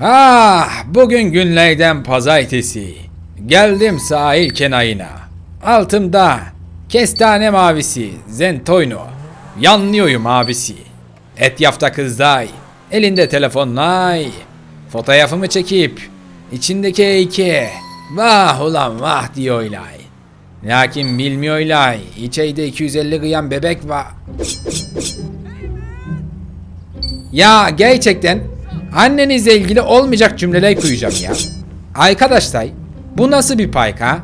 Ah, bugün günlerden pazartesi. Geldim sahil kenarına. Altımda kestane mavisi, zentoyno. Yanlıyorum abisi. Etyafta kızday. Elinde telefonlay. Fotoğrafımı çekip içindeki heyke. Vah ulan vah diyorlar. Lakin bilmiyorlar. İçeride 250 gram bebek var. Ya gerçekten annenizle ilgili olmayacak cümleler koyacağım ya. Arkadaşlar bu nasıl bir payk ha?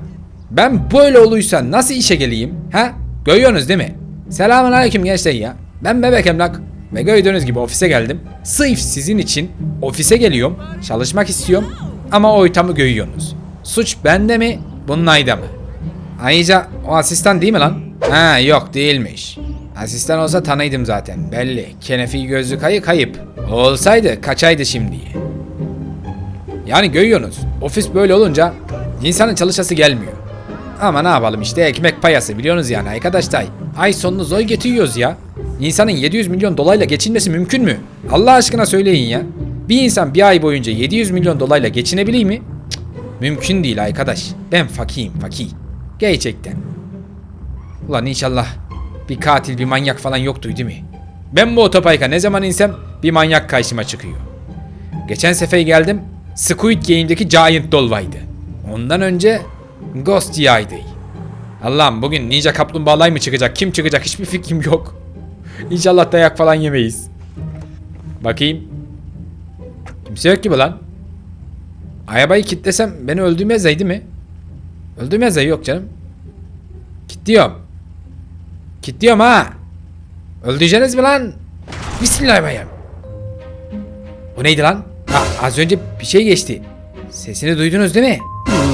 Ben böyle oluysa nasıl işe geleyim? Ha? Görüyorsunuz değil mi? Selamun aleyküm gençler ya. Ben Bebek Emlak ve gördüğünüz gibi ofise geldim. Sırf sizin için ofise geliyorum. Çalışmak istiyorum ama ortamı görüyorsunuz. Suç bende mi? Bunlayda mı? Ayrıca o asistan değil mi lan? Ha yok değilmiş. Asistan olsa tanıydım zaten belli. Kenefi gözlü kayı kayıp. Olsaydı kaçaydı şimdi. Yani görüyorsunuz ofis böyle olunca insanın çalışası gelmiyor. Ama ne yapalım işte ekmek payası biliyorsunuz yani arkadaşlar. Ay sonunu zor getiriyoruz ya. İnsanın 700 milyon dolayla geçinmesi mümkün mü? Allah aşkına söyleyin ya. Bir insan bir ay boyunca 700 milyon dolayla geçinebilir mi? Cık, mümkün değil arkadaş. Ben fakirim fakir. Gerçekten. Ulan inşallah bir katil bir manyak falan yoktu değil mi? Ben bu otoparka ne zaman insem bir manyak karşıma çıkıyor. Geçen sefer geldim Squid Game'deki Giant Doll vardı. Ondan önce Ghost yaydı. Allah'ım bugün Ninja Kaplumbağalar mı çıkacak? Kim çıkacak? Hiçbir fikrim yok. İnşallah dayak falan yemeyiz. Bakayım. Kimse yok gibi lan. Arabayı kilitlesem beni öldürmezeydi mi? Öldürmezey yok canım. Kilitliyorum. Kilitliyorum ha. Öldüreceğiniz mi lan? Bismillahirrahmanirrahim. Bu neydi lan? Ha, az önce bir şey geçti. Sesini duydunuz değil mi?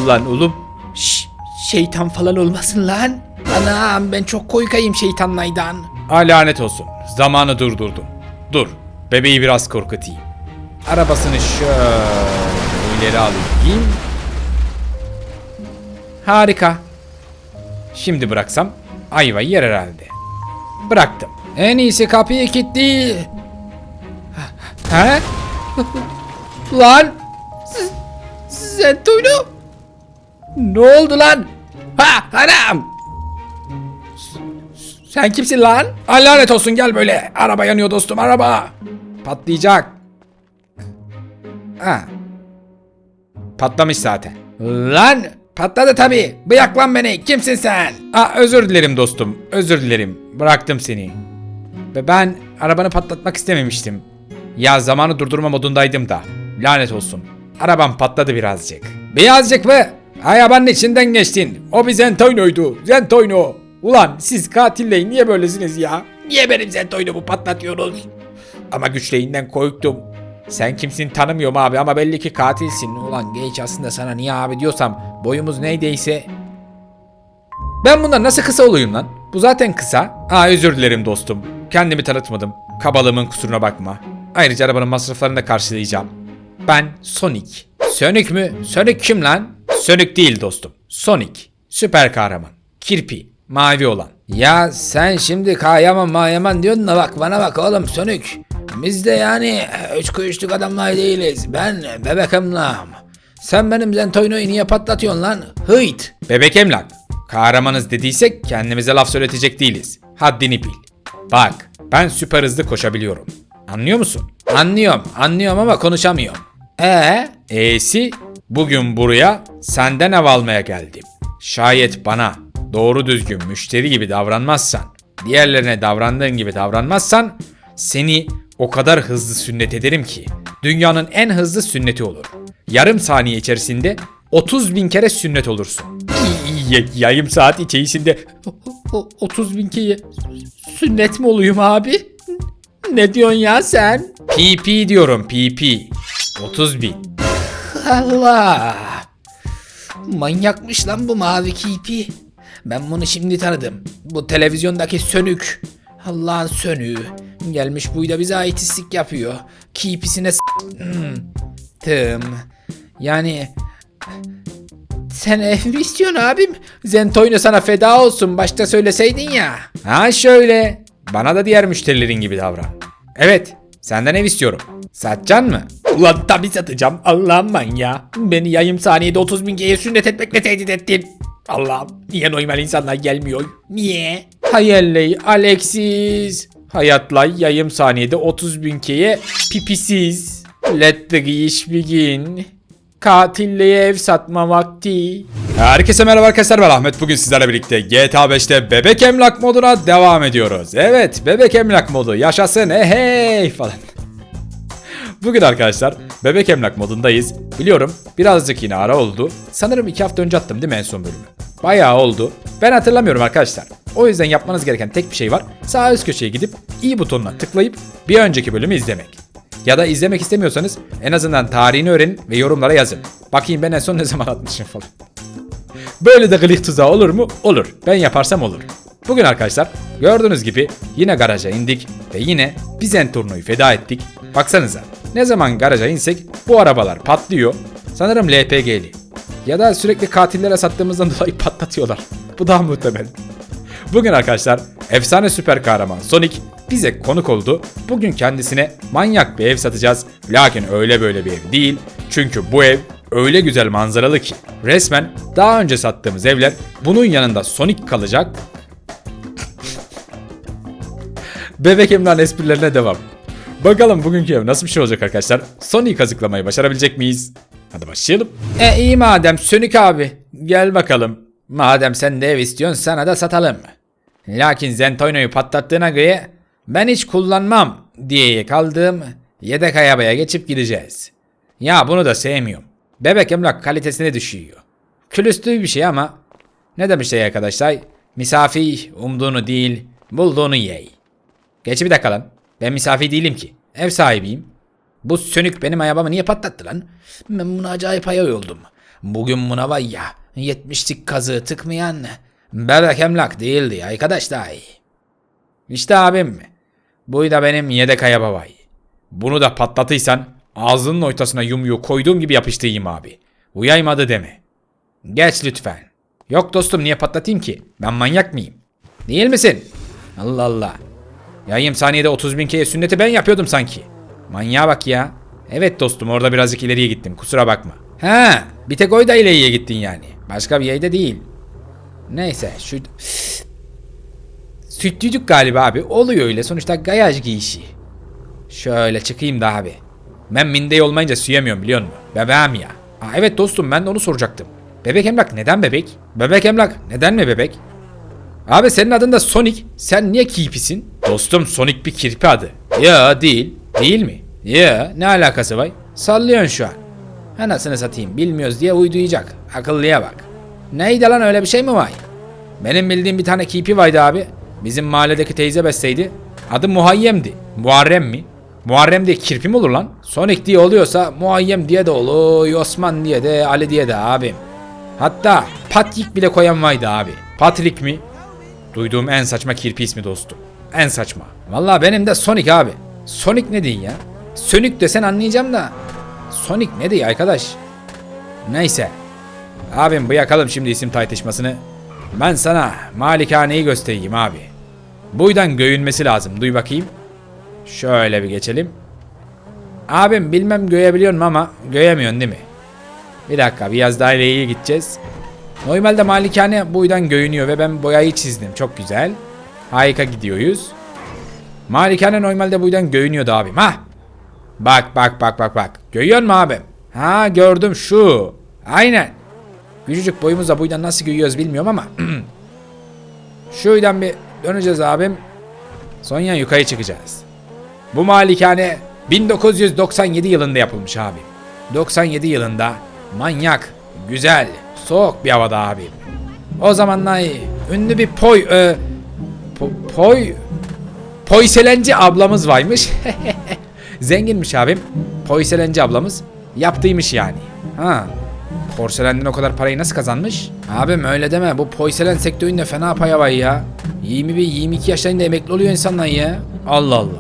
Lan oğlum. Şş, şeytan falan olmasın lan. Anam ben çok korkayım şeytanlaydan. Ha lanet olsun. Zamanı durdurdum. Dur. Bebeği biraz korkutayım. Arabasını şöyle ileri alayım. Harika. Şimdi bıraksam ayvayı yer herhalde. Bıraktım. En iyisi kapıyı kilitli. Ha? lan? Zentoyno? Ne oldu lan? Ha anam! S- Sen kimsin lan? Ay lanet olsun gel böyle. Araba yanıyor dostum araba. Patlayacak. Ha. Patlamış zaten. Lan patladı tabi. Bıyak lan beni. Kimsin sen? Aa, özür dilerim dostum. Özür dilerim. Bıraktım seni. Ve ben arabanı patlatmak istememiştim. Ya zamanı durdurma modundaydım da. Lanet olsun. Arabam patladı birazcık. Birazcık mı? Arabanın içinden geçtin. O bir Zentoyno'ydu. Zentoyno. Ulan siz katilleyin niye böylesiniz ya? Niye benim Zentoyno'mu patlatıyorsunuz? Ama güçleyinden korktum. Sen kimsin tanımıyorum abi ama belli ki katilsin. Ulan geç aslında sana niye abi diyorsam boyumuz neydeyse. Ben bundan nasıl kısa olayım lan? Bu zaten kısa. Aa özür dilerim dostum. Kendimi tanıtmadım. Kabalığımın kusuruna bakma. Ayrıca arabanın masraflarını da karşılayacağım. Ben Sonic. Sonic mü? Sonic kim lan? Sonic değil dostum. Sonic. Süper kahraman. Kirpi. Mavi olan. Ya sen şimdi kahraman mayaman diyorsun da bak bana bak oğlum Sonic. Biz de yani üç kuyuşluk adamlar değiliz. Ben bebek emlakım. Sen benim Zentoyno'yu niye patlatıyorsun lan? Hıyt. Bebek emlak. Kahramanız dediysek kendimize laf söyletecek değiliz. Haddini bil. Bak ben süper hızlı koşabiliyorum. Anlıyor musun? Anlıyorum, anlıyorum ama konuşamıyorum. Ee? E'si bugün buraya senden ev almaya geldim. Şayet bana doğru düzgün müşteri gibi davranmazsan, diğerlerine davrandığın gibi davranmazsan seni o kadar hızlı sünnet ederim ki dünyanın en hızlı sünneti olur. Yarım saniye içerisinde 30 bin kere sünnet olursun. Yarım saat içerisinde 30 bin kere sünnet mi olayım abi? Ne diyorsun ya sen? PP diyorum PP. 30 bin. Allah. Manyakmış lan bu mavi kipi. Ben bunu şimdi tanıdım. Bu televizyondaki sönük. Allah'ın sönüğü. Gelmiş buyda bize aitistik yapıyor. Kipisine s- hmm. Tım. Yani sen ev mi istiyorsun abim? Zentoyno sana feda olsun başta söyleseydin ya. Ha şöyle. Bana da diğer müşterilerin gibi davran. Evet Senden ev istiyorum. Satacaksın mı? Ulan tabi satacağım Allah'ım ben ya. Beni yayım saniyede 30 bin G'ye sünnet etmekle tehdit ettin. Allah'ım niye normal insanlar gelmiyor? Niye? Hayalley Alexis. Hayatlay yayım saniyede 30 bin keye pipisiz. Let the iş begin. Katilleye ev satma vakti. Herkese merhaba arkadaşlar ben Ahmet. Bugün sizlerle birlikte GTA 5'te bebek emlak moduna devam ediyoruz. Evet bebek emlak modu yaşasın hey falan. Bugün arkadaşlar bebek emlak modundayız. Biliyorum birazcık yine ara oldu. Sanırım iki hafta önce attım değil mi en son bölümü? Bayağı oldu. Ben hatırlamıyorum arkadaşlar. O yüzden yapmanız gereken tek bir şey var. Sağ üst köşeye gidip i butonuna tıklayıp bir önceki bölümü izlemek. Ya da izlemek istemiyorsanız en azından tarihini öğrenin ve yorumlara yazın. Bakayım ben en son ne zaman atmışım falan. Böyle de glik tuzağı olur mu? Olur. Ben yaparsam olur. Bugün arkadaşlar gördüğünüz gibi yine garaja indik ve yine Bizenturnu'yu feda ettik. Baksanıza ne zaman garaja insek bu arabalar patlıyor. Sanırım LPG'li. Ya da sürekli katillere sattığımızdan dolayı patlatıyorlar. Bu daha muhtemel. Bugün arkadaşlar efsane süper kahraman Sonic bize konuk oldu. Bugün kendisine manyak bir ev satacağız. Lakin öyle böyle bir ev değil. Çünkü bu ev öyle güzel manzaralı ki resmen daha önce sattığımız evler bunun yanında Sonic kalacak. Bebek Emrah'ın esprilerine devam. Bakalım bugünkü ev nasıl bir şey olacak arkadaşlar. Sonic'i kazıklamayı başarabilecek miyiz? Hadi başlayalım. E iyi madem Sonic abi. Gel bakalım. Madem sen de ev istiyorsun sana da satalım. Lakin Zentoino'yu patlattığına göre ben hiç kullanmam diye kaldığım yedek arabaya geçip gideceğiz. Ya bunu da sevmiyorum. Bebek emlak kalitesine düşüyor. Külüstü bir şey ama ne demişler arkadaşlar? Misafir umduğunu değil bulduğunu yey. Geç bir dakika lan. Ben misafir değilim ki. Ev sahibiyim. Bu sönük benim arabamı niye patlattı lan? Ben buna acayip ayar oldum. Bugün buna var ya 70'lik kazığı tıkmayan bebek emlak değildi arkadaşlar. İşte abim. Bu da benim yedek araba var. Bunu da patlatıysan ağzının ortasına yumruğu koyduğum gibi yapıştırayım abi. Uyaymadı deme. Geç lütfen. Yok dostum niye patlatayım ki? Ben manyak mıyım? Değil misin? Allah Allah. Yayım saniyede 30 bin kere sünneti ben yapıyordum sanki. Manyağa bak ya. Evet dostum orada birazcık ileriye gittim kusura bakma. Ha, bir tek oyda ileriye gittin yani. Başka bir yerde değil. Neyse şu... Sütlüdük galiba abi. Oluyor öyle sonuçta gayaj giyişi. Şöyle çıkayım da abi. Ben mindey olmayınca süyemiyorum biliyor musun? Bebeğim ya. Aa, evet dostum ben de onu soracaktım. Bebek emlak neden bebek? Bebek emlak neden mi bebek? Abi senin adın da Sonic. Sen niye kirpisin? Dostum Sonic bir kirpi adı. Ya değil. Değil mi? Ya ne alakası var? Sallıyorsun şu an. Anasını satayım bilmiyoruz diye uyduyacak. Akıllıya bak. Neydi lan öyle bir şey mi var? Benim bildiğim bir tane kirpi vardı abi. Bizim mahalledeki teyze besteydi. Adı Muhayyem'di. Muharrem mi? Muharrem diye kirpi mi olur lan? Sonic diye oluyorsa Muhayyem diye de olur. Osman diye de Ali diye de abim. Hatta Patrik bile koyan vardı abi. Patrik mi? Duyduğum en saçma kirpi ismi dostum. En saçma. Vallahi benim de Sonic abi. Sonic ne diyor ya? Sonic desen anlayacağım da. Sonic ne diyor arkadaş? Neyse. Abim bırakalım şimdi isim tartışmasını. Ben sana malikaneyi göstereyim abi. Buydan göğünmesi lazım. Duy bakayım. Şöyle bir geçelim. Abim bilmem göğebiliyorum ama göğemiyorsun değil mi? Bir dakika biraz daha ileriye gideceğiz. Normalde malikane boydan göğünüyor ve ben boyayı çizdim. Çok güzel. Harika gidiyoruz. Malikane normalde boydan göğünüyordu abim. Ha? Bak bak bak bak bak. Görüyor musun abim? Ha gördüm şu. Aynen. Küçücük boyumuzla boydan nasıl görüyoruz bilmiyorum ama. Şuradan bir döneceğiz abim. Sonra yukarı çıkacağız. Bu malikane 1997 yılında yapılmış abi. 97 yılında manyak, güzel, soğuk bir havada abi. O zamanlar ünlü bir poy e, po, poy poyselenci ablamız varmış. Zenginmiş abim. Poyselenci ablamız yaptıymış yani. Ha. Porselenden o kadar parayı nasıl kazanmış? Abim öyle deme. Bu porselen sektöründe fena paya var ya. 21-22 yaşlarında emekli oluyor insanlar ya. Allah Allah.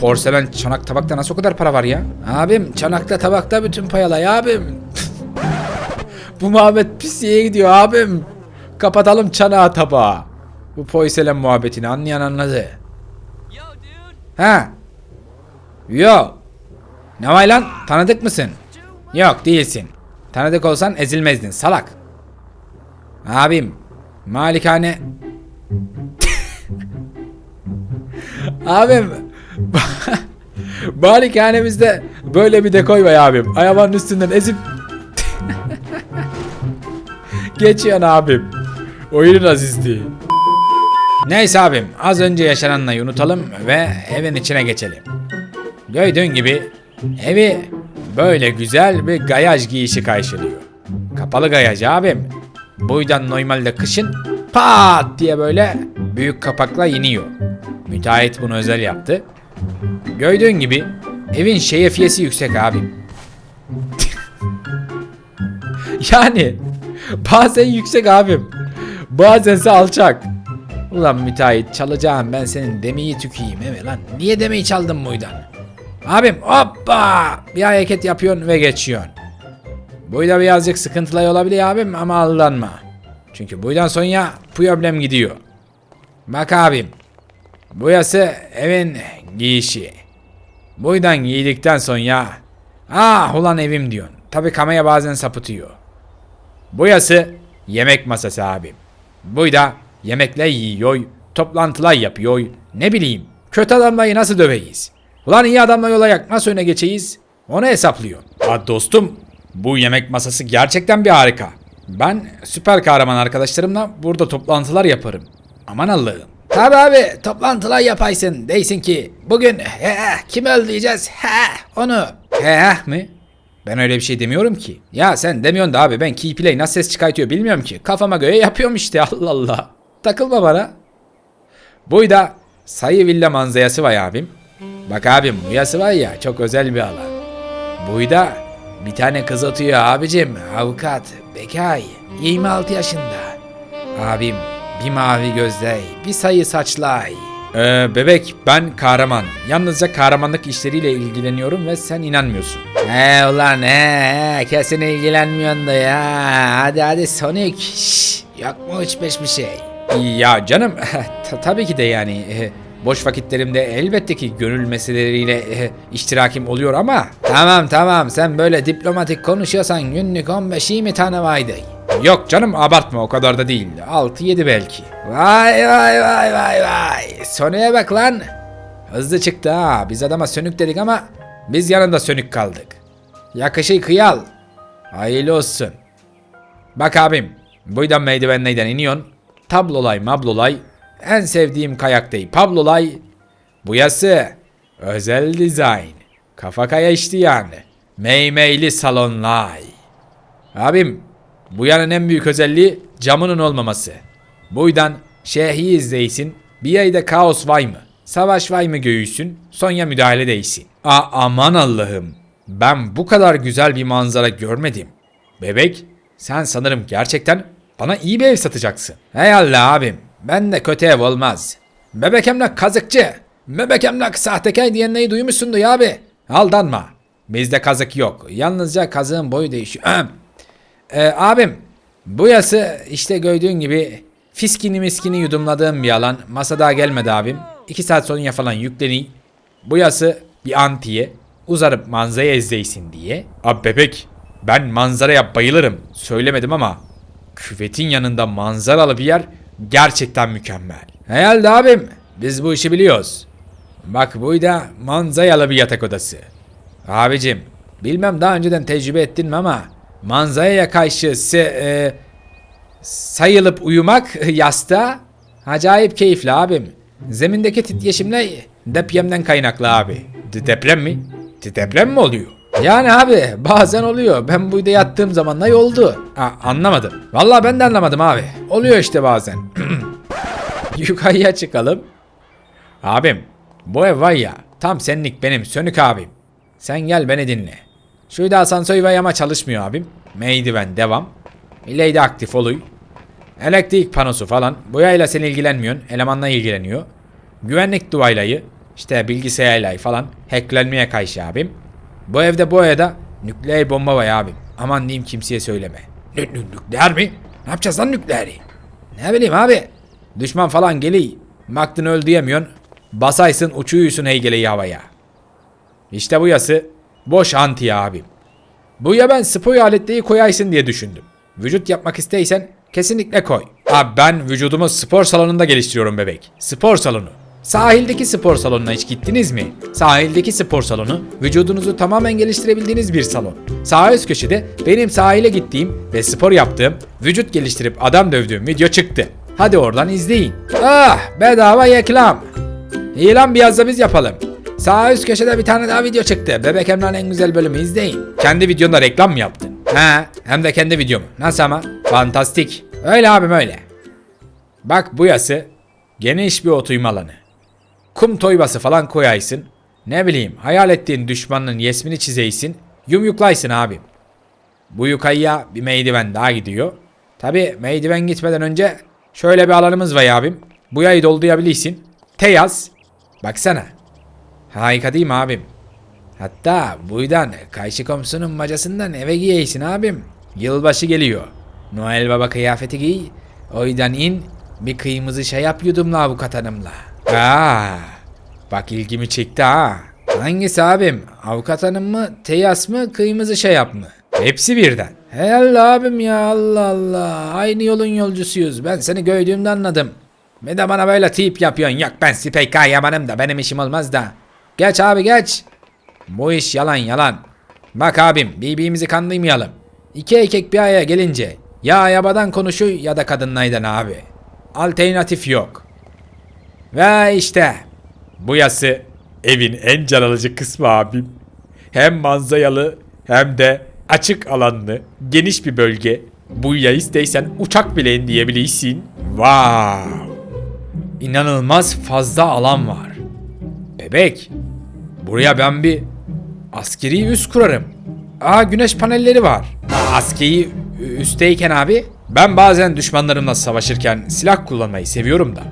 Porselen çanak tabakta nasıl o kadar para var ya? Abim çanakta tabakta bütün payalar ya abim. Bu muhabbet pisliğe gidiyor abim. Kapatalım çanağı tabağı. Bu porselen muhabbetini anlayan anladı. Ha. Yok. Ne var lan? Tanıdık mısın? Yok değilsin. Tanıdık olsan ezilmezdin salak. Abim malikane Abim Malikanemizde böyle bir dekoy var abim. Ayabanın üstünden ezip Geçiyorsun abim. Oyunun asisti. Neyse abim az önce yaşananları unutalım ve evin içine geçelim. Gördüğün gibi evi böyle güzel bir gayaj giyişi karşılıyor. Kapalı gayaj abim. Bu yüzden normalde kışın pat diye böyle büyük kapakla iniyor. Müteahhit bunu özel yaptı. Gördüğün gibi evin şerefiyesi yüksek abim. yani bazen yüksek abim. Bazense alçak. Ulan müteahhit çalacağım ben senin demeyi tükeyim eve lan. Niye demeyi çaldın buydan? Abim hoppa bir hareket yapıyorsun ve geçiyorsun. Buyda birazcık sıkıntılı olabilir abim ama aldanma. Çünkü buydan sonra problem gidiyor. Bak abim. Buyası evin giyişi. Buydan giydikten sonra ah ulan evim diyorsun. Tabi kamaya bazen sapıtıyor. Buyası yemek masası abim. Buyda yemekler yiyor, toplantılar yapıyor. Ne bileyim kötü adamları nasıl döveyiz? Ulan iyi adamla yola yak nasıl öne geçeyiz? Onu hesaplıyor. Ha dostum bu yemek masası gerçekten bir harika. Ben süper kahraman arkadaşlarımla burada toplantılar yaparım. Aman Allah'ım. Tabi abi toplantılar yapaysın. Deysin ki bugün he, kimi öldüreceğiz? He, onu. He mi? Ben öyle bir şey demiyorum ki. Ya sen demiyorsun da abi ben Keyplay nasıl ses çıkartıyor bilmiyorum ki. Kafama göre yapıyorum işte Allah Allah. Takılma bana. Buyda sayı villa manzarası var abim. Bak abim bu var ya çok özel bir alan. Buyda bir tane kız atıyor abicim. Avukat, bekay, 26 yaşında. Abim bir mavi gözley, bir sayı saçlay. Ee, bebek ben kahraman. Yalnızca kahramanlık işleriyle ilgileniyorum ve sen inanmıyorsun. He ulan he, kesin ilgilenmiyorsun da ya. Hadi hadi Sonic. Şş, yok mu hiç beş bir şey? Ya canım ta- tabii ki de yani. e, boş vakitlerimde elbette ki gönül meseleleriyle e, iştirakim oluyor ama. Tamam tamam sen böyle diplomatik konuşuyorsan günlük 15-20 tane vaydı. Yok canım abartma o kadar da değil. 6-7 belki. Vay vay vay vay vay. Sonuya bak lan. Hızlı çıktı ha. Biz adama sönük dedik ama biz yanında sönük kaldık. Yakışı kıyal. Hayırlı olsun. Bak abim. Buydan merdivenlerden iniyorsun. Tablolay mablolay. En sevdiğim kayak değil. Pablolay. Bu yası. Özel dizayn. Kafa kaya işte yani. Meymeyli salonlay. Abim bu yanın en büyük özelliği camının olmaması. Buydan şeyhi izleysin. Bir ayda kaos var mı? Savaş var mı göğüsün? Sonya müdahale değilsin. A aman Allah'ım. Ben bu kadar güzel bir manzara görmedim. Bebek sen sanırım gerçekten bana iyi bir ev satacaksın. Hey Allah abim. Ben de kötü ev olmaz. Bebek emlak kazıkçı. Bebek emlak sahtekar diyenleri duymuşsundur ya abi. Aldanma. Bizde kazık yok. Yalnızca kazığın boyu değişiyor. Ee, abim bu yası işte gördüğün gibi fiskini miskini yudumladığım bir alan. Masa daha gelmedi abim. 2 saat sonra falan yükleni. Bu yası bir antiye uzarıp manzaraya izleysin diye. Abi bebek ben manzaraya bayılırım. Söylemedim ama küvetin yanında manzaralı bir yer gerçekten mükemmel. Herhalde abim biz bu işi biliyoruz. Bak bu da manzaralı bir yatak odası. Abicim bilmem daha önceden tecrübe ettin mi ama manzaraya karşı se, e, sayılıp uyumak yasta acayip keyifli abim. Zemindeki titreşimle depremden kaynaklı abi. De- deprem mi? De- deprem mi oluyor? Yani abi bazen oluyor. Ben burada yattığım zaman ne oldu? Ha, anlamadım. Vallahi ben de anlamadım abi. Oluyor işte bazen. Yukarıya çıkalım. Abim bu ev var ya tam senlik benim sönük abim. Sen gel beni dinle. Şurada asansör var ama çalışmıyor abim. Merdiven devam. İleride aktif oluyor. Elektrik panosu falan. Boyayla sen ilgilenmiyorsun. Elemanla ilgileniyor. Güvenlik duvarlayı. işte bilgisayarla falan. Hacklenmeye karşı abim. Bu evde bu evde nükleer bomba var abim. Aman diyeyim kimseye söyleme. Nü- nü- nükleer mi? Ne yapacağız lan nükleeri? Ne bileyim abi. Düşman falan geliyor. Baktın öl diyemiyorsun. Basaysın uçuyuyorsun heygeleyi havaya. İşte bu yası boş anti abim. Bu ya ben spor aletliği koyaysın diye düşündüm. Vücut yapmak isteysen kesinlikle koy. Abi ben vücudumu spor salonunda geliştiriyorum bebek. Spor salonu. Sahildeki spor salonuna hiç gittiniz mi? Sahildeki spor salonu vücudunuzu tamamen geliştirebildiğiniz bir salon. Sağ üst köşede benim sahile gittiğim ve spor yaptığım, vücut geliştirip adam dövdüğüm video çıktı. Hadi oradan izleyin. Ah bedava reklam. İyi lan biraz da biz yapalım. Sağ üst köşede bir tane daha video çıktı. Bebek Emrah'ın en güzel bölümü izleyin. Kendi videonda reklam mı yaptın? He hem de kendi videomu. Nasıl ama? Fantastik. Öyle abim öyle. Bak bu yası geniş bir oturma alanı. Kum toybası falan koyaysın. Ne bileyim hayal ettiğin düşmanın resmini çizeysin. Yumyuklaysın abim. Bu yukarıya bir meydiven daha gidiyor. Tabi meydiven gitmeden önce şöyle bir alanımız var abim. Bu yayı doldurabilirsin. Te yaz. Baksana. Harika değil mi abim? Hatta buradan karşı komşunun macasından eve giyeysin abim. Yılbaşı geliyor. Noel Baba kıyafeti giy. Oydan in. Bir kırmızı şey yap yudumla avukat hanımla. Aa, bak ilgimi çekti ha. Hangisi abim? Avukat hanım mı? Teyas mı? Kırmızı şey yap mı? Hepsi birden. Helal abim ya Allah Allah. Aynı yolun yolcusuyuz. Ben seni gördüğümde anladım. Bir de bana böyle tip yapıyorsun. Yok ben spek yamanım da benim işim olmaz da. Geç abi geç. Bu iş yalan yalan. Bak abim birbirimizi kandırmayalım. İki erkek bir araya gelince ya ayabadan konuşu ya da kadınlaydan abi. Alternatif yok. Ve işte bu yası Evin en can alıcı kısmı abim. Hem manzaralı hem de açık alanlı, geniş bir bölge. Bu ya isteysen uçak bile indirebilirsin. Wow. İnanılmaz fazla alan var. Bebek. Buraya ben bir askeri üs kurarım. Aa güneş panelleri var. Aa, askeri üstteyken abi ben bazen düşmanlarımla savaşırken silah kullanmayı seviyorum da.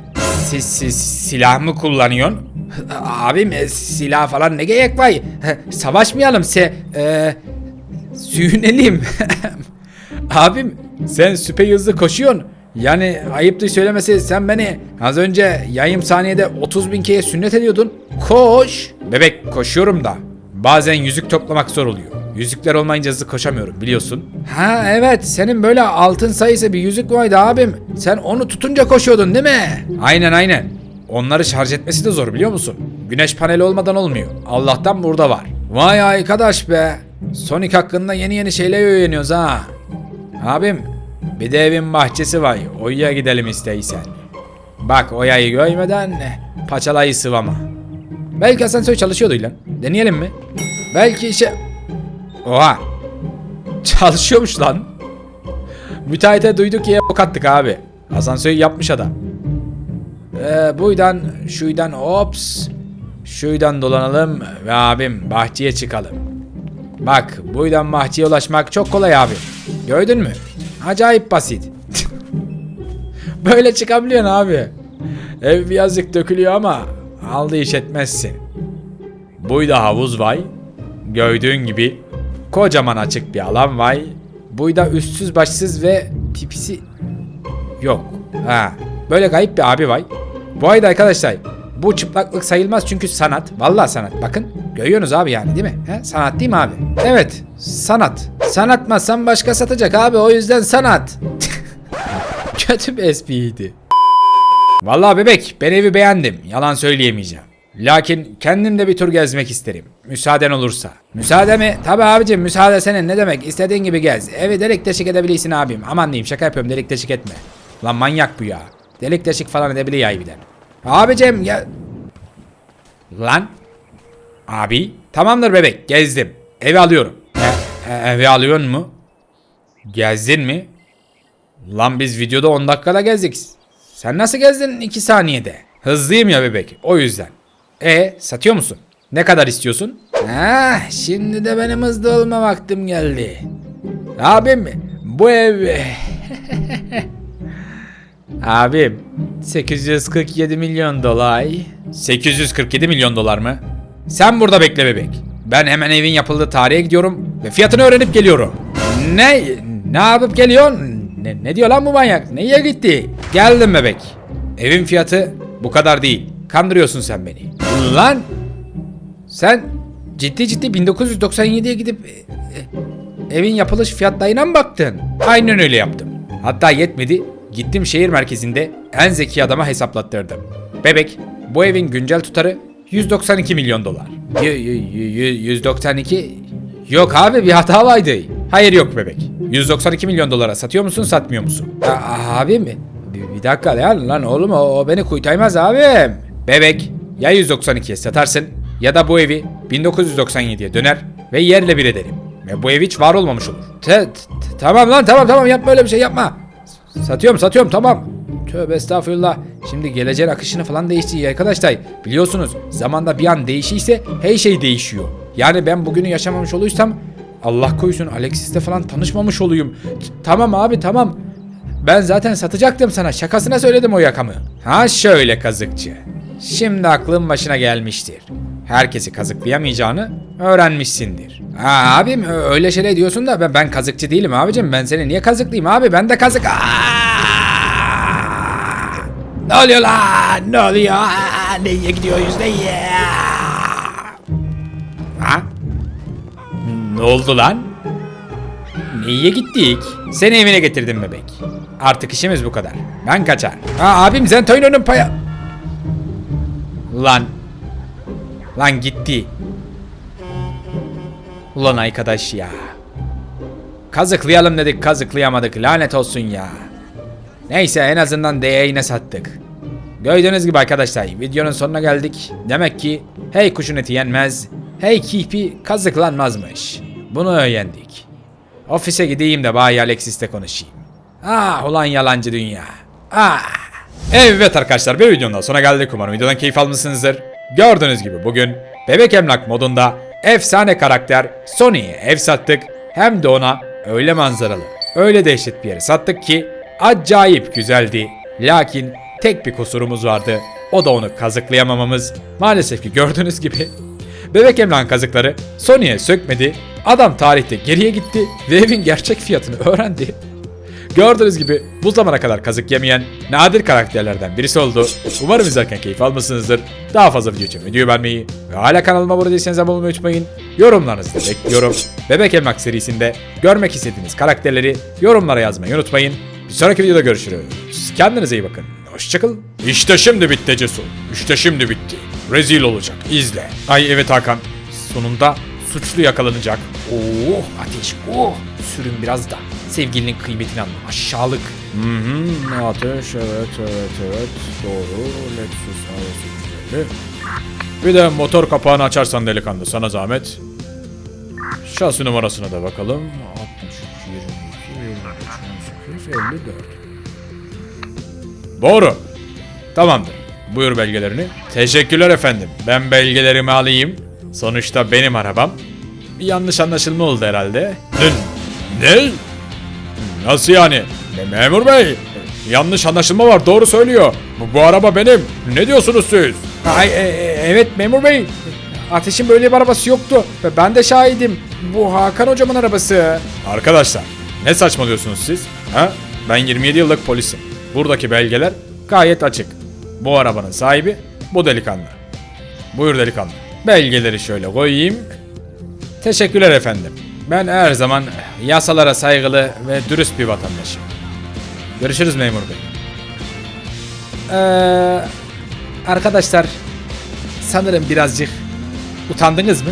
Siz, siz silah mı kullanıyorsun? Abim e, silah falan ne gerek var? Savaşmayalım se e, sürünelim. Abim sen süper hızlı koşuyorsun. Yani ayıptır söylemesi sen beni az önce yayım saniyede 30 bin kere sünnet ediyordun. Koş. Bebek koşuyorum da. Bazen yüzük toplamak zor oluyor. Yüzükler olmayınca hızlı koşamıyorum biliyorsun. Ha evet senin böyle altın sayısı bir yüzük vardı abim. Sen onu tutunca koşuyordun değil mi? Aynen aynen. Onları şarj etmesi de zor biliyor musun? Güneş paneli olmadan olmuyor. Allah'tan burada var. Vay arkadaş be. Sonic hakkında yeni yeni şeyler öğreniyoruz ha. Abim bir de evin bahçesi var. Oya gidelim isteysen. Bak oyayı görmeden paçalayı sıvama. Belki asansör çalışıyordu lan. Deneyelim mi? Belki işe... Oha. Çalışıyormuş lan. Müteahhite duyduk ya ok attık abi. Asansörü yapmış adam. Ee, buydan şuydan ops. Şuydan dolanalım ve abim bahçeye çıkalım. Bak buydan bahçeye ulaşmak çok kolay abi. Gördün mü? Acayip basit. Böyle çıkabiliyorsun abi. Ev birazcık dökülüyor ama aldı iş etmezsin. Buyda havuz var. Gördüğün gibi kocaman açık bir alan var. Buyda üstsüz başsız ve pipisi yok. Ha, böyle kayıp bir abi var. Bu arada arkadaşlar bu çıplaklık sayılmaz çünkü sanat. Vallahi sanat. Bakın görüyorsunuz abi yani değil mi? He? Sanat değil mi abi? Evet sanat. Sanatmazsan başka satacak abi o yüzden sanat. Kötü bir espriydi. Vallahi bebek ben evi beğendim. Yalan söyleyemeyeceğim. Lakin kendim de bir tur gezmek isterim. Müsaaden olursa. Müsaade mi? Tabi abicim müsaade senin ne demek? İstediğin gibi gez. Evi delik deşik edebilirsin abim. Aman diyeyim şaka yapıyorum delik deşik etme. Lan manyak bu ya. Delik deşik falan edebiliyor ya evden. Abicim ya... Lan. Abi. Tamamdır bebek gezdim. Evi alıyorum. E, e, evi alıyorsun mu? Gezdin mi? Lan biz videoda 10 dakikada gezdik. Sen nasıl gezdin 2 saniyede? Hızlıyım ya bebek o yüzden. E satıyor musun? Ne kadar istiyorsun? Ha, şimdi de benim hızlı olma vaktim geldi. Abim bu ev... Abim 847 milyon dolar. 847 milyon dolar mı? Sen burada bekle bebek. Ben hemen evin yapıldığı tarihe gidiyorum ve fiyatını öğrenip geliyorum. Ne? Ne yapıp geliyorsun? Ne, ne diyor lan bu manyak? Neye gitti? Geldim bebek. Evin fiyatı bu kadar değil. Kandırıyorsun sen beni. Lan! Sen ciddi ciddi 1997'ye gidip e, e, evin yapılış fiyatlarına mı baktın? Aynen öyle yaptım. Hatta yetmedi. Gittim şehir merkezinde en zeki adama hesaplattırdım. Bebek, bu evin güncel tutarı 192 milyon dolar. Y- y- y- 192? Yok abi bir hata vardı. Hayır yok bebek. 192 milyon dolara satıyor musun satmıyor musun? A- abi mi? Bir, bir dakika lan, lan oğlum o, o beni kuytaymaz abim. Bebek ya 192'ye satarsın ya da bu evi 1997'ye döner ve yerle bir ederim. Ve bu ev hiç var olmamış olur. Te- tamam lan tamam tamam yapma öyle bir şey yapma. Satıyorum satıyorum tamam. Tövbe estağfurullah. Şimdi geleceğin akışını falan değişti arkadaşlar. Biliyorsunuz zamanda bir an değişiyse her şey değişiyor. Yani ben bugünü yaşamamış oluysam Allah koysun Alexis'le falan tanışmamış olayım. T- Tamam abi tamam. Ben zaten satacaktım sana. Şakasına söyledim o yakamı. Ha şöyle kazıkçı. Şimdi aklın başına gelmiştir. Herkesi kazıklayamayacağını öğrenmişsindir. Ha abim öyle şeyler diyorsun da ben, ben kazıkçı değilim abicim. Ben seni niye kazıklayayım abi? Ben de kazık... Aa! Ne oluyor lan? Ne oluyor? Aa, Neye gidiyoruz neye? Ha? Ne oldu lan? Neye gittik? Seni evine getirdim bebek. Artık işimiz bu kadar. Ben kaçar. Ha abim Zentoino'nun paya... Lan. Lan gitti. Ulan arkadaş ya. Kazıklayalım dedik kazıklayamadık lanet olsun ya. Neyse en azından DE'ine sattık. Gördüğünüz gibi arkadaşlar videonun sonuna geldik. Demek ki hey kuşun eti yenmez, hey kipi kazıklanmazmış. Bunu öğrendik. Ofise gideyim de Bay Alexis'le konuşayım. Ah ulan yalancı dünya. Ah. Evet arkadaşlar bir videonun sonuna geldik. Umarım videodan keyif almışsınızdır. Gördüğünüz gibi bugün Bebek Emlak modunda efsane karakter Sony'ye ev sattık. Hem de ona öyle manzaralı, öyle dehşet bir yere sattık ki acayip güzeldi. Lakin tek bir kusurumuz vardı. O da onu kazıklayamamamız. Maalesef ki gördüğünüz gibi Bebek Emlak'ın kazıkları Sony'ye sökmedi. Adam tarihte geriye gitti ve evin gerçek fiyatını öğrendi. Gördüğünüz gibi bu zamana kadar kazık yemeyen nadir karakterlerden birisi oldu. Umarım izlerken keyif almışsınızdır. Daha fazla video için videoyu beğenmeyi ve hala kanalıma abone değilseniz abone olmayı unutmayın. Yorumlarınızı da bekliyorum. Bebek Emlak serisinde görmek istediğiniz karakterleri yorumlara yazmayı unutmayın. Bir sonraki videoda görüşürüz. Kendinize iyi bakın. Hoşçakalın. İşte şimdi bitti Cesur. İşte şimdi bitti. Rezil olacak. İzle. Ay evet Hakan. Sonunda suçlu yakalanacak. Oh ateş oh. Sürün biraz da. Sevgilinin kıymetini anla. Aşağılık. Hı hı ateş evet evet evet. Doğru. Lexus RS 350. Bir de motor kapağını açarsan delikanlı sana zahmet. Şasi numarasına da bakalım. 63 22 23 18 54. Doğru. Tamamdır. Buyur belgelerini. Teşekkürler efendim. Ben belgelerimi alayım. Sonuçta benim arabam. Bir yanlış anlaşılma oldu herhalde. Ne? Ne? Nasıl yani? Me- Memur bey. Yanlış anlaşılma var. Doğru söylüyor. Bu, bu araba benim. Ne diyorsunuz siz? Ay, e- e- evet memur bey. Ateşin böyle bir arabası yoktu. Ve ben de şahidim. Bu Hakan hocamın arabası. Arkadaşlar ne saçmalıyorsunuz siz? Ha? Ben 27 yıllık polisim. Buradaki belgeler gayet açık. Bu arabanın sahibi bu delikanlı. Buyur delikanlı. Belgeleri şöyle koyayım. Teşekkürler efendim. Ben her zaman yasalara saygılı ve dürüst bir vatandaşım. Görüşürüz memur bey. Ee, arkadaşlar sanırım birazcık utandınız mı?